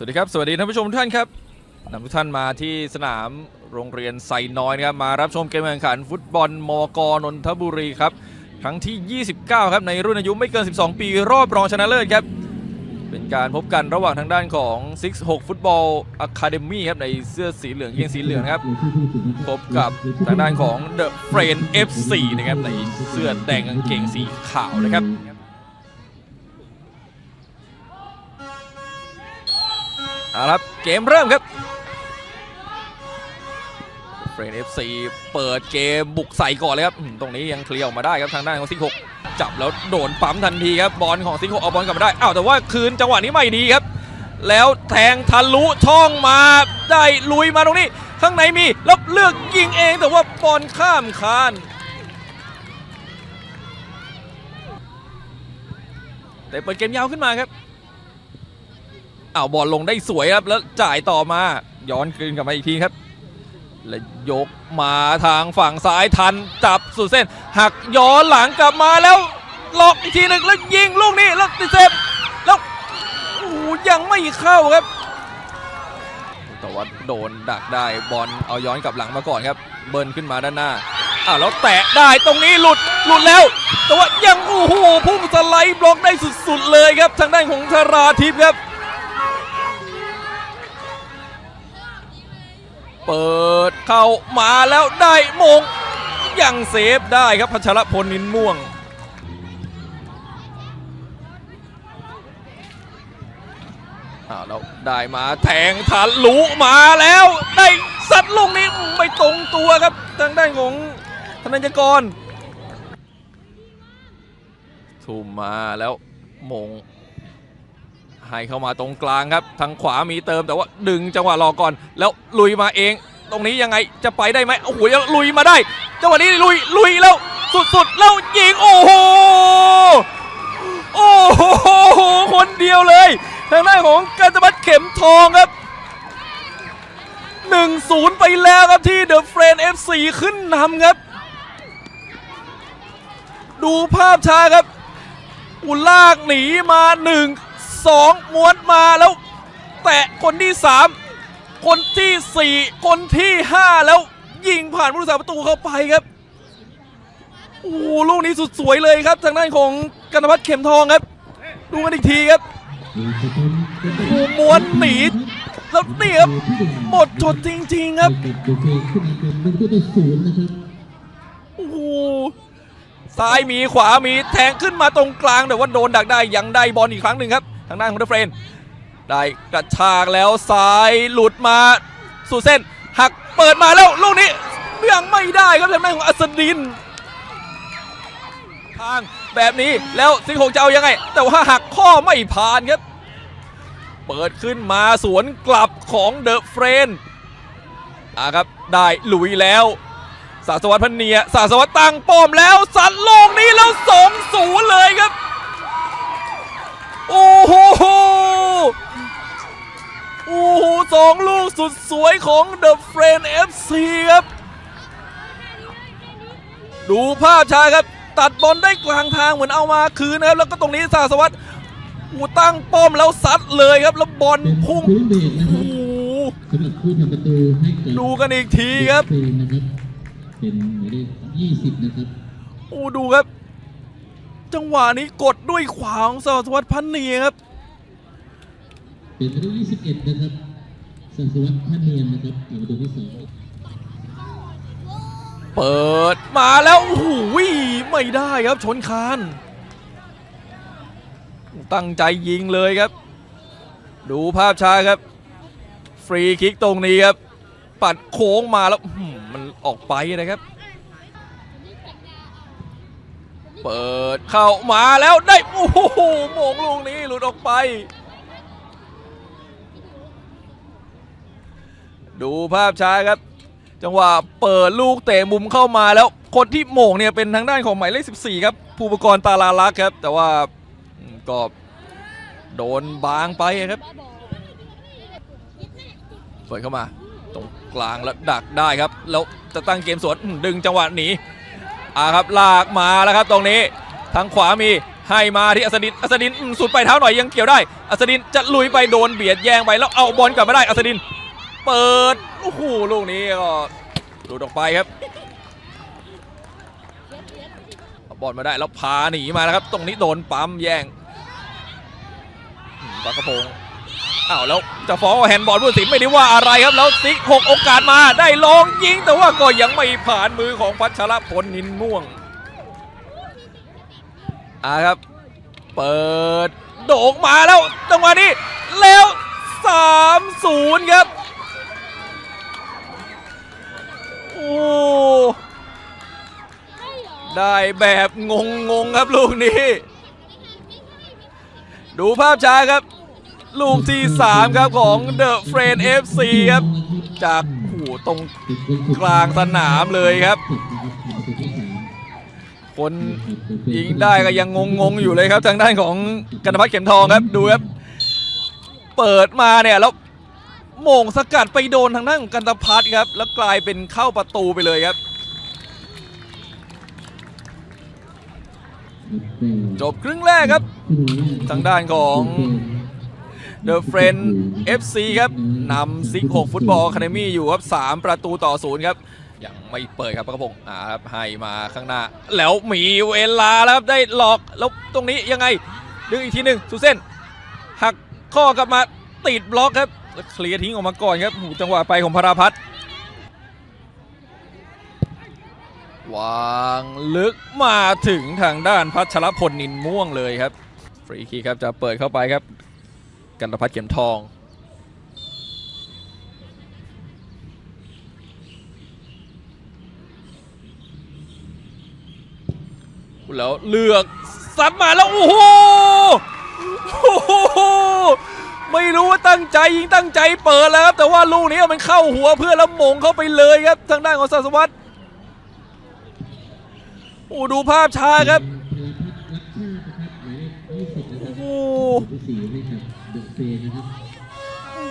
สวัสดีครับ สวัสดีท่านผู้ชมทุกท่านครับนำทุกท่านมาที่สนามโรงเรียนไซน้อยนะครับมารับชมเกมแข่งขันฟุตบอลมกนนทบุรีครับครั้งที่ 29 ครับในรุ่นอายุไม่เกิน 12 ปี รอบรองชนะเลิศครับ เป็นการพบกันระหว่างทางด้านของ 66 ฟุตบอลอะคาเดมี่ครับในเสื้อสีเหลืองเกงสีเหลืองครับ พบกับทางด้านของ The f r i e n d FC นะครับในเสื้อแดงกางเกงสีขาวนะครับ เอาครับเกมเริ่มครับเฟรนเอฟซีเปิดเกมบุกใส่ก่อนเลยครับตรงนี้ยังเคลียร์ออกมาได้ครับทางด้านของซิกหกจับแล้วโดนปั๊มทันทีครับบอลของซิกหกเอาบอลกลับมาได้อ้าวแต่ว่าคืนจังหวะนี้ไม่ดีครับ แล้วแทงทะลุช่องมาได้ลุยมาตรงนี้ ข้างในมีแล้วเลือกยิงเองแต่ว่าบอลข้ามคานแต่เปิดเกมยาวขึ้นมาครับ อ้าวบอลลงได้สวยครับแล้วจ่ายต่อมาย้อนคืนกลับมาอีกทีครับ แล้วยกมาทางฝั่งซ้ายทันจับสุดเส้น หักย้อนหลังกลับมาแล้วหลอกอีกทีหนึ่งแล้วยิงลูกนี้แล้วติดเซฟแล้วโอ้ยังไม่เข้าครับแต่ว่าโดนดักได้บอลเอาย้อนกลับหลังมาก่อนครับ เบิร์นขึ้นมาด้านหน้าอ้าวแล้วแตะได้ตรงนี้หลุดหลุดแล้ว แต่ว่ายังโอ้โหพุ่งสไลด์บล็อกได้สุดๆเลยครับ ทางด้านของธาราทิพย์ครับ เปิดเข้ามาแล้วได้มงยังเซฟได้ครับพัชรพลนินม่วง อ้าวแล้วได้มาแทงทะลุมาแล้วได้สัตว์ลงนี้ไม่ตรงตัวครับทางด้านของธนัญกร ทุ่มมาแล้วมง ให้เข้ามาตรงกลางครับ ทางขวามีเติมแต่ว่าดึงจังหวะรอก่อน แล้วลุยมาเอง ตรงนี้ยังไงจะไปได้ไหมโอ้โหยลุยมาได้ จังหวะนี้ลุยลุยแล้วสุดๆแล้วยิงโอ้โหโอ้โหคนเดียวเลยทางด้านของการจบัตเข็มทองครับ 1-0 ไปแล้วครับที่เดอะเฟรน FC ขึ้นนำครับ ดูภาพช้าครับอุลากหนีมาหนึ่ง สองม้วนมาแล้วแตะคนที่สามคนที่สี่คนที่ห้าแล้วยิงผ่านผู้รักษาประตูเข้าไปครับโอ้ลูกนี้สุดสวยเลยครับ ทางด้านของกันพัฒน์เข็มทองครับ ดูกันอีกทีครับโอ้โหม้วนหนีแล้วนี่ครับหมดจดจริงๆครับโอเคขึ้นมาเป็นหนึ่งประตูต่อศูนย์นะครับโอ้โหซ้ายมีขวามีแทงขึ้นมาตรงกลางแต่ว่าโดนดักได้ยังได้บอลอีกครั้งหนึ่งครับ ทางด้านของเดอะเฟรน ได้กระชากแล้วซ้ายหลุดมาสู่เส้น หักเปิดมาแล้วลูกนี้ยังไม่ได้ครับทางด้านของอัสดิน ทางแบบนี้แล้วสิงหงจะเอายังไง แต่ว่าหักข้อไม่ผ่านครับ เปิดขึ้นมาสวนกลับของเดอะเฟรนอะครับได้หลุยแล้วสาสวัสดิ์พันเนียสาสวัสดิ์ตั้งป้อมแล้วสัตว์โลกนี้แล้วสองศูนย์เลยครับ โอ้โหโอ้โหสองลูกสุดสวยของ The Friend FC ครับ ดูภาพช้าครับ ตัดบอลได้กลางทางเหมือนเอามาคืนนะครับ แล้วก็ตรงนี้สาสวัสดิ์อูตั้งป้อมแล้วซัดเลยครับ แล้วบอลเป็นพุ่งพื้นเบรกนะคโอ้รับโหสำหรับผู้ทำประตูให้กับดูกันอีกทีครับเฟรนนะครับเป็นหมายเลขยี่สิบนะครับ โอ้ดูครับ จังหวะนี้กดด้วยขวาของสาสวัสดิ์พันเนียครับเป็นหมายเลขยี่สิบเอ็ดนะครับสัสวัตพันเนียนนะครับเอาประตูที่สองเปิดมาแล้วโอ้โหไม่ได้ครับชนคาน ตั้งใจยิงเลยครับ ดูภาพช้าครับ ฟรีคิกตรงนี้ครับ ปัดโค้งมาแล้วอื้อหือมันออกไปนะครับ เปิดเข้ามาแล้วได้ โอ้โหโมงลูกนี้หลุดออกไป ดูภาพช้าครับ จังหวะเปิดลูกเตะมุมเข้ามาแล้วคนที่โหม่งเนี่ยเป็นทางด้านของหมายเลข14 ครับ ภูปกรณ์ตาลาลักครับ แต่ว่าก็โดนบางไปครับเปิดเข้ามา ตรงกลางแล้วดักได้ครับ แล้วจะตั้งเกมสวนดึงจังหวะหนี อ่าครับลากมาแล้วครับตรงนี้ทางขวามีให้มาที่อัสดินอัสดินสุดไปเท้าหน่อยยังเกี่ยวได้อัสดินจะลุยไปโดนเบียดแย่งไปแล้วเอาบอลกลับมาได้อัสดิน เปิดโอ้โหลูกนี้ก็หลุดออกไปครับเอาบอลมาได้แล้วพาหนีมาแล้วครับ ตรงนี้โดนปั๊มแย่งปากกระพง อ้าวแล้วจะฟ้องว่าแฮนด์บอลผู้สินไม่ได้ว่าอะไรครับแล้วซิกหกโอกาสมาได้ลองยิง แต่ว่าก็ยังไม่ผ่านมือของพัชรพลนินม่วงอ่าครับ เปิดโด่งมาแล้วจังหวะนี้แล้ว3-0 ครับโอ้ได้แบบงงงๆครับลูกนี้ ดูภาพช้าครับ ลูกที่ 3 ครับของ The Friend FC ครับ จากหูตรงกลางสนามเลยครับ คนยิงได้ก็ยังงงๆอยู่เลยครับ ทางด้านของกันพัฒเข็มทองครับดูครับ เปิดมาเนี่ยแล้วโมงสกัดไปโดนทางด้านของกันตพัฒครับ แล้วกลายเป็นเข้าประตูไปเลยครับ จบครึ่งแรกครับ ทางด้านของ The Friend FC ครับนำซิก6ฟุตบอลคาเดมี่อยู่ครับ 3 ประตูต่อศูนย์ครับ ยังไม่เปิดครับประกพงศ์อ่าครับให้มาข้างหน้า แล้วมีเวลาแล้วครับ ได้หลอก แล้วตรงนี้ยังไง ดึงอีกทีหนึ่งสุเส้น หักข้อกลับมาติดบล็อกครับแล้วเคลียร์ทิ้งออกมาก่อนครับหูจังหวะไปของพราพัฒน์วางลึกมาถึงทางด้านพัชรพลนินม่วงเลยครับ ฟรีคีครับจะเปิดเข้าไปครับ กันตพัฒเข็มทอง แล้วเลือกซัดมาแล้วโอ้โหโอ้โหไม่รู้ว่าตั้งใจยิงตั้งใจเปิดแล้วครับ แต่ว่าลูกนี้มันเข้าหัวเพื่อนแล้วหมงเข้าไปเลยครับ ทางด้านของศาสวัตโอ้ดูภาพช้าครับ โอ้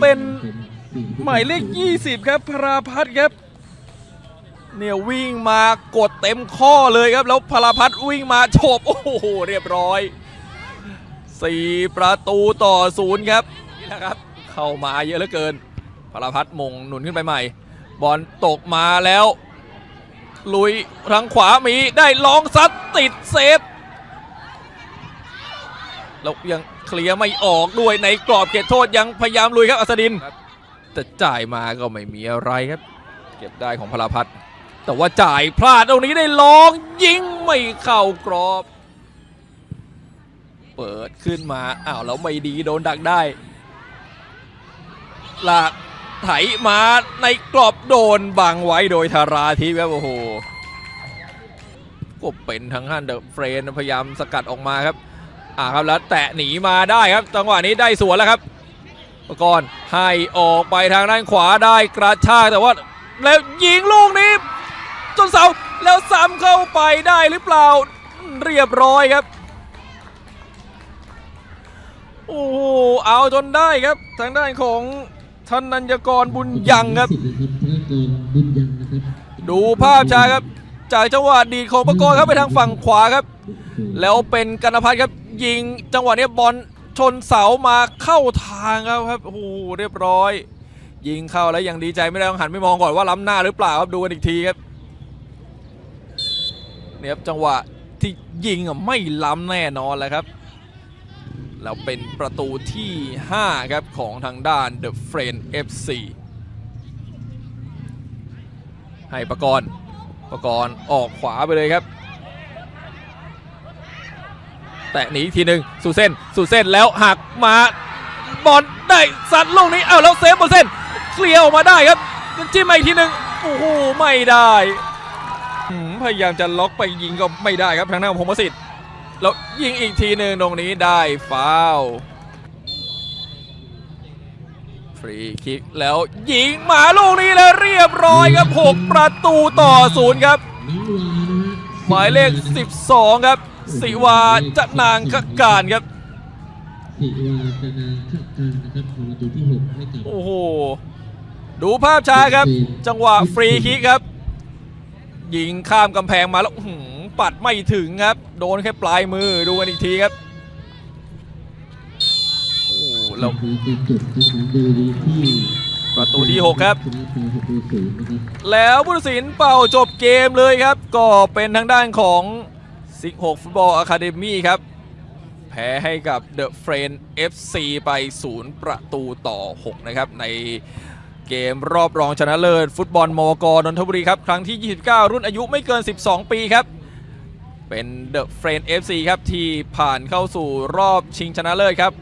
เป็นหมายเลข 20 ครับพราพัฒน์ครับ เนี่ยวิ่งมากดเต็มข้อเลยครับ แล้วพราพัฒน์วิ่งมาโฉบโอ้โหเรียบร้อย 4 ประตูต่อศูนย์ครับนี่นะครับ เข้ามาเยอะเหลือเกินพราพัฒน์มงหนุนขึ้นไปใหม่ บอลตกมาแล้ว ลุยทางขวามีได้ลองซัดติดเซฟ แล้วยังเคลียร์ไม่ออกด้วยในกรอบเขตโทษยังพยายามลุยครับอัสดิน แต่จ่ายมาก็ไม่มีอะไรครับ เก็บได้ของพลาพัฒน์แต่ว่าจ่ายพลาดตรงนี้ได้ลองยิงไม่เข้ากรอบ เปิดขึ้นมาอ้าวแล้วไม่ดีโดนดักได้ลากไถมาในกรอบโดนบังไว้โดยธาราทิพย์ครับโอ้โหก็เป็นทางด้านเดอะเฟรนพยายามสกัดออกมาครับ อ่าครับแล้วแตะหนีมาได้ครับจังหวะนี้ได้สวนแล้วครับประกรณ์ให้ออกไปทางด้านขวาได้กระชากแต่ว่าแล้วยิงลูกนี้ จนเสาแล้วซ้ำเข้าไปได้หรือเปล่าเรียบร้อยครับโอ้โหเอาจนได้ครับทางด้านของธนัญกรบุญยังครับบุญยังครับดูภาพช้าครับ จากจังหวะดีของประกรณ์ครับไปทางฝั่งขวาครับ แล้วเป็นกันพัฒน์ครับ ยิง จังหวะนี้บอลชนเสามาเข้าทางครับครับโอ้โหเรียบร้อย ยิงเข้าแล้วยังดีใจไม่ได้ต้องหันไปมองก่อนว่าล้ำหน้าหรือเปล่าครับดูกันอีกทีครับเนี่ยครับจังหวะที่ยิงอะไม่ล้ำแน่นอนแล้วครับแล้วเป็นประตูที่ 5 ครับ ของทางด้าน The Friend FC ให้ประกรณ์ประกรณ์ออกขวาไปเลยครับ แตะหนีอีกทีหนึ่งสู่เส้นสู่เส้นแล้วหักมาบอลได้สัตว์ลูกนี้เอาแล้วเซฟบนเส้นเคลียร์ออกมาได้ครับจิ้มมาอีกทีหนึ่งโอ้โหไม่ได้พยายามจะล็อกไปยิงก็ไม่ได้ครับทางหน้าของพงศสิทธิ์แล้วยิงอีกทีหนึ่งตรงนี้ได้ฟาวฟรีคิกแล้วยิงมาลูกนี้แล้วเรียบร้อยครับ 6 ประตูต่อศูนย์ครับ หมายเลข 12 ครับ สิวาจะนางกการครับสิวาจนางขักการนะครับประตูที่หกให้กับโอ้โหดูภาพช้าครับ จังหวะฟรีคิกครับยิงข้ามกำแพงมาแล้วอื้อหือปัดไม่ถึงครับ โดนแค่ปลายมือดูกันอีกทีครับโอ้แล้วคือเป็นจุดนะครับโดยที่ประตูที่หกครับชนะไปหกต่อศูนย์นะครับ แล้วผู้ตัดสินเป่าจบเกมเลยครับ ก็เป็นทางด้านของ ซิก6ฟุตบอลอะคาเดมี่ครับ แพ้ให้กับเดอะเฟรน FC ไป 0 ประตูต่อ 6 นะครับ ในเกมรอบรองชนะเลิศ ฟุตบอลมวกนนทบุรีครับ ครั้งที่ 29 รุ่นอายุไม่เกิน 12 ปีครับ เป็นเดอะเฟรน FC ครับ ที่ผ่านเข้าสู่รอบชิงชนะเลิศครับ